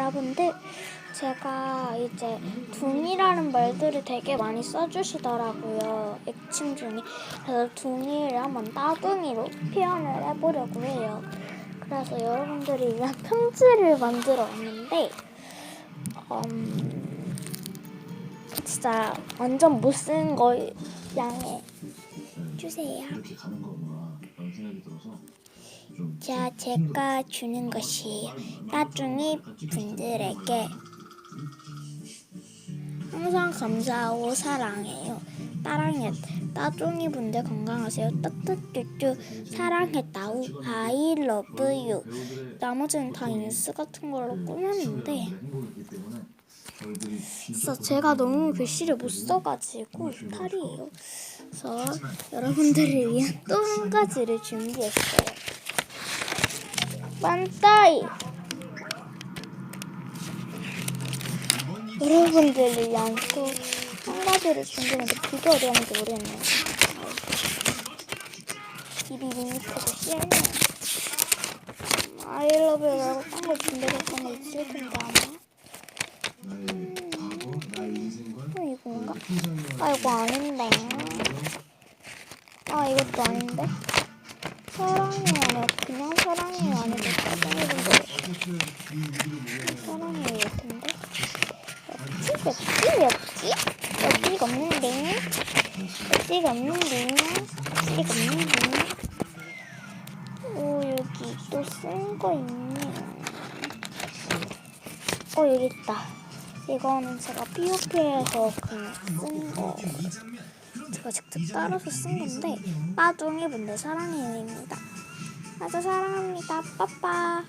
여러분들 제가 이제 둥이라는 말들을 되게 많이 써주시더라고요 액침 중에. 그래서 둥이를 한번 따둥이로 표현을 해보려고 해요. 그래서 여러분들이 위한 편지를 만들어 왔는데 음, 진짜 완전 못 쓴 거 양해 주세요 자, 제가 주는 것이 따뚱이 분들에게 항상 감사하고 사랑해요. 따랑해, 따뚱이 분들 건강하세요. 따뜻뚜뚜 사랑했다우 I love you. 나머지는 다 인스 같은 걸로 꾸몄는데 진짜 제가 너무 글씨를 못 써가지고 탈이에요. 그래서 여러분들을 위한 또 한 가지를 준비했어요. 만따이! 여러분들을 위한 또 한 가지를 준비했는데 그게 어려운지 모르겠네요. 입이 밋밋해서 싫네요. 아이러브라고 딴거 준비했던 거 있을 텐데 아마. 어, 이건가? 아 이거 아닌데 아 이것도 아닌데? 사랑이 아니라 그냥 사랑이 아니고 사랑이던데 사랑이 같은데? 엽지 엽지 엽지 엽지가 없는데? 엽지가 없는데? 엽지가 없는데 오 여기 또 쓴 거 있네. 어 여기 있다. 이거는 제가 POP에서 그냥 쓴 거. 제가 직접 따라서 쓴 건데 빠둥이 분들 사랑해요입니다. 아주 사랑합니다. 빠빠.